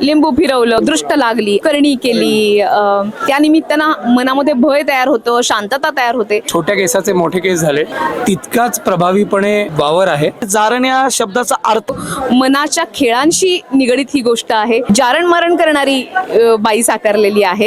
लिंबू फिरवलं दृष्ट लागली करणी केली अं, त्या निमित्तानं मनामध्ये भय तयार होतं शांतता तयार होते. छोट्या केसाचे मोठे केस झाले तितकाच प्रभावीपणे वावर आहे. जारण या शब्दाचा अर्थ मनाच्या खेळांशी निगडीत ही गोष्ट आहे. जारण मारण करणारी बाई साकारलेली आहे.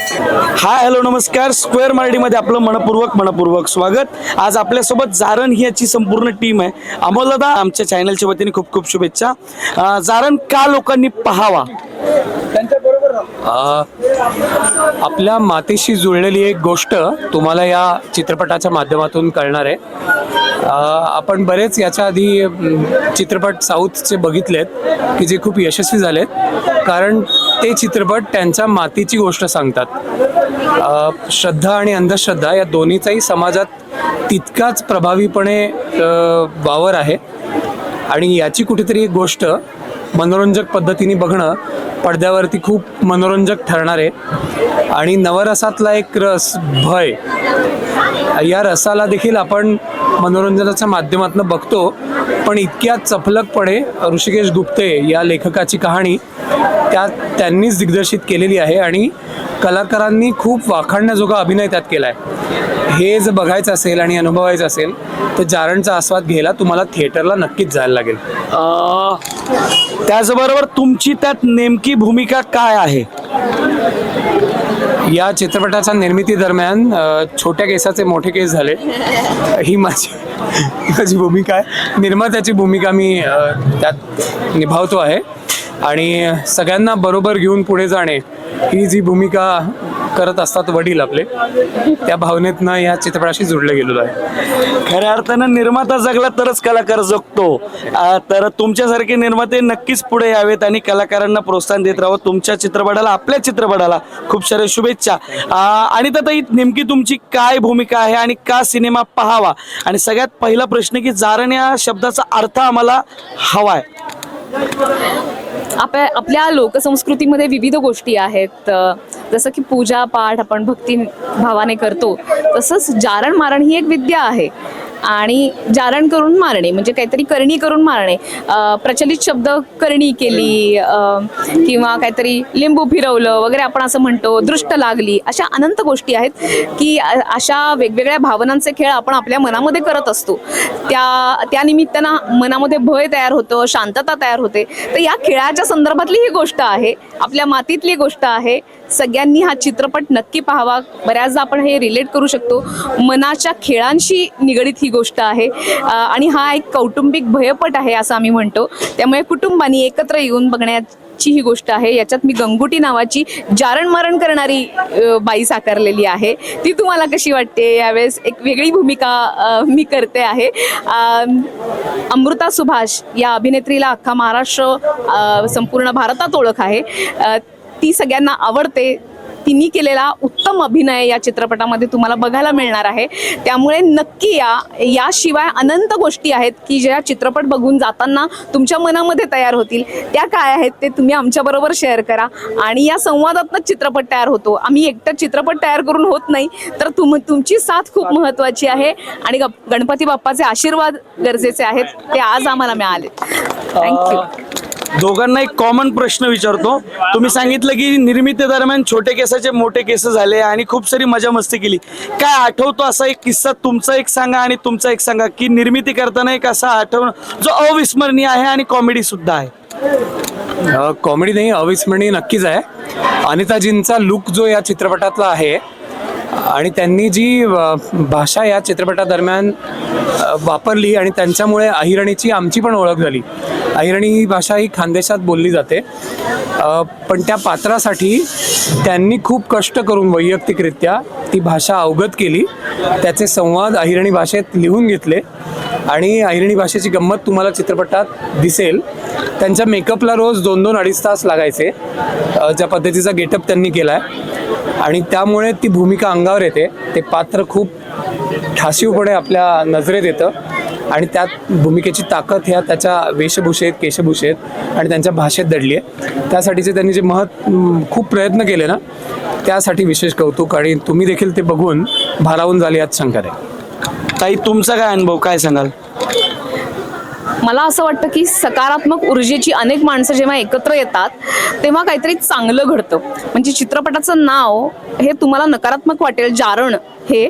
हा हाय हॅलो नमस्कार. स्क्वेअर मराठीमध्ये आपलं मनपूर्वक मनपूर्वक स्वागत. आज आपल्यासोबत जारण ही याची संपूर्ण टीम आहे. अमोलदा आमच्या चॅनलच्या वतीने खूप खूप शुभेच्छा. जारण का लोकांनी पाहावा? आपल्या मातीशी जुळलेली एक गोष्ट तुम्हाला या चित्रपटाच्या माध्यमातून कळणार आहे. आपण बरेच याच्या आधी चित्रपट साऊथचे बघितलेत की जे खूप यशस्वी झालेत. कारण ते चित्रपट त्यांच्या मातीची गोष्ट सांगतात. श्रद्धा आणि अंधश्रद्धा या दोन्हीचाही समाजात तितकाच प्रभावीपणे वावर आहे. आणि याची कुठेतरी एक गोष्ट मनोरंजक पद्धतीने बघणं पडद्यावरती खूप मनोरंजक ठरणार आहे. आणि नवरसातला एक रस भय या रसाला देखील आपण मनोरंजनाच्या माध्यमातून बघतो पण इतक्या चपलकपणे ऋषिकेश गुप्ते या लेखकाची कहाणी त्या त्यांनीच दिग्दर्शित केलेली आहे आणि कलाकारांनी खूप वाखाणण्याजोगा अभिनय त्यात केला आहे हे जर बघायचं असेल आणि अनुभवायचं असेल तर जारणचा आस्वाद घ्यायला तुम्हाला थिएटरला नक्कीच जायला लागेल. त्याचबरोबर तुमची त्यात नेमकी भूमिका काय आहे? या चित्रपटाच्या निर्मिती दरम्यान छोट्या केसाचे मोठे केस झाले. ही माझी माझी भूमिका आहे. निर्मात्याची भूमिका मी त्यात निभावतो आहे. आणि सगळ्यांना बरोबर घेऊन पुढे जाणे ही जी भूमिका करत असतात वडील आपले त्या भावनेतनं या चित्रपटाशी जोडलं गेलेलो आहे. खऱ्या अर्थानं निर्माता जगला तरच कलाकार जगतो. तर तुमच्यासारखे निर्माते नक्कीच पुढे यावेत आणि कलाकारांना प्रोत्साहन देत राहावं. तुमच्या चित्रपटाला आपल्या चित्रपटाला खूप साऱ्या शुभेच्छा. आणि तर नेमकी तुमची काय भूमिका आहे आणि का सिनेमा पाहावा? आणि सगळ्यात पहिला प्रश्न की जारण या शब्दाचा अर्थ आम्हाला हवाय. आपल्या आपल्या लोकसंस्कृतीमध्ये विविध गोष्टी आहेत. जसं की पूजा पाठ आपण भक्ती भावाने करतो तसंच जारण मारण ही एक विद्या आहे. आणि जारण करून मारणे म्हणजे काहीतरी करणी करून मारणे. प्रचलित शब्द करणी केली किंवा काहीतरी लिंबू फिरवलं वगैरे आपण असं म्हणतो दृष्ट लागली अशा अनंत गोष्टी आहेत की अशा वेगवेगळ्या भावनांचे खेळ आपण आपल्या मनामध्ये करत असतो. त्या त्या निमित्तानं मनामध्ये भय तयार होतं शांतता तयार होते. तर या खेळाच्या संदर्भातली ही गोष्ट आहे आपल्या मातीतली गोष्ट आहे सगळ्यांनी हा चित्रपट नक्की पाहावा. बऱ्याचदा आपण हे रिलेट करू शकतो. मनाच्या खेळांशी निगडीत ही गोष्ट आहे. आणि हा एक कौटुंबिक भयपट आहे असं आम्ही म्हणतो. त्यामुळे कुटुंबानी एकत्र येऊन बघण्यात ची ही गोष्ट आहे. याच्यात मी गंगुटी नावाची जारणमारण करणारी बाई साकारलेली आहे. ती तुम्हाला कशी वाटते? यावेळेस एक वेगळी भूमिका मी करते आहे. अमृता सुभाष या अभिनेत्रीला अख्खा महाराष्ट्र संपूर्ण भारतात ओळख आहे. ती सगळ्यांना आवडते. तिने केलेला उत्तम अभिनय या चित्रपटामध्ये तुम्हाला बघायला मिळणार आहे. त्यामुळे नक्की या याशिवाय अनंत गोष्टी आहेत की ज्या चित्रपट बघून जाताना तुमच्या मनामध्ये तयार होतील. त्या काय आहेत ते तुम्ही आमच्याबरोबर शेअर करा आणि या संवादातनंच चित्रपट तयार होतो. आम्ही एकटं चित्रपट तयार करून होत नाही तर तुम तुमची साथ खूप महत्त्वाची आहे आणि गणपती बाप्पाचे आशीर्वाद गरजेचे आहेत ते आज आम्हाला मिळाले थँक्यू दोघांना एक कॉमन प्रश्न विचारतो. तुम्ही सांगितलं की निर्मिती दरम्यान छोटे केसाचे मोठे केस झाले आणि खूप सारी मजा मस्ती केली. काय आठवतो असा एक किस्सा तुमचा एक सांगा आणि तुमचा एक सांगा की निर्मिती करताना एक असा आठवण जो अविस्मरणीय आहे आणि कॉमेडी सुद्धा आहे? कॉमेडी नाही अविस्मरणीय नक्कीच आहे. अनिताजींचा लुक जो या चित्रपटातला आहे आणि त्यांनी जी भाषा या चित्रपटादरम्यान वापरली आणि त्यांच्यामुळे अहिरणीची आमची पण ओळख झाली. अहिरणी ही भाषा ही खानदेशात बोलली जाते. पण त्या पात्रासाठी त्यांनी खूप कष्ट करून वैयक्तिकरित्या ती भाषा अवगत केली. त्याचे संवाद अहिरणी भाषेत लिहून घेतले. आणि अहिरणी भाषेची गंमत तुम्हाला चित्रपटात दिसेल. त्यांच्या मेकअपला रोज दोन दोन अडीच तास लागायचे. ज्या पद्धतीचा गेटअप त्यांनी केला आहे आणि त्यामुळे ती भूमिका अंगावर येते. ते पात्र खूप ठासीवपणे आपल्या नजरेत येतं. आणि त्यात भूमिकेची ताकद ह्या त्याच्या वेशभूषेत केशभूषेत आणि त्यांच्या भाषेत दडली आहे. त्यासाठीचे त्यांनी जे महत् खूप प्रयत्न केले ना त्यासाठी विशेष कौतुक आणि तुम्ही देखील ते बघून भारावून झाले यात शंका नाही. ताई तुमचा काय अनुभव काय सांगाल? मला असं वाटतं की सकारात्मक ऊर्जेची अनेक माणसं जेव्हा एकत्र येतात तेव्हा काहीतरी चांगलं घडतं. म्हणजे चित्रपटाचं नाव हे तुम्हाला नकारात्मक वाटेल जारण. हे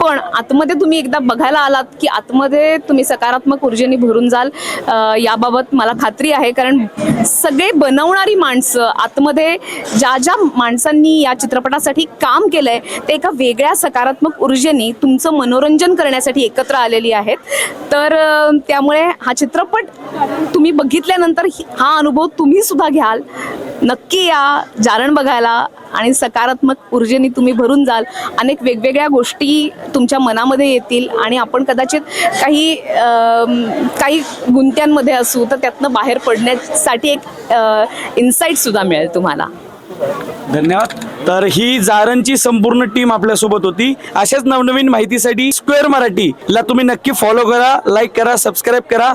पण आतमध्ये तुम्ही एकदा बघायला आलात की आतमध्ये तुम्ही सकारात्मक ऊर्जेने भरून जाल याबाबत मला खात्री आहे. कारण सगळे बनवणारी माणसं आतमध्ये ज्या ज्या माणसांनी या चित्रपटासाठी काम केलंय ते एका वेगळ्या सकारात्मक ऊर्जेने तुमचं मनोरंजन करण्यासाठी एकत्र आलेली आहेत. तर त्यामुळे हा चित्रपट तुम्ही बघितल्यानंतर हा अनुभव तुम्ही सुद्धा घ्याल. नक्की या जारण बघायला आणि सकारात्मक ऊर्जेने तुम्ही भरून जाल. अनेक वेगवेगळ्या गोष्टी तुमच्या मनामध्ये येतील आणि आपण कदाचित काही काही गुंत्यांमध्ये असू तर त्यातनं बाहेर पडण्यासाठी एक इन्साईटसुद्धा मिळेल तुम्हाला. धन्यवाद. तर ही जारणची संपूर्ण टीम आपल्यासोबत होती. अशाच नवनवीन माहितीसाठी स्क्वेअर मराठीला तुम्ही नक्की फॉलो करा लाईक करा सबस्क्राईब करा.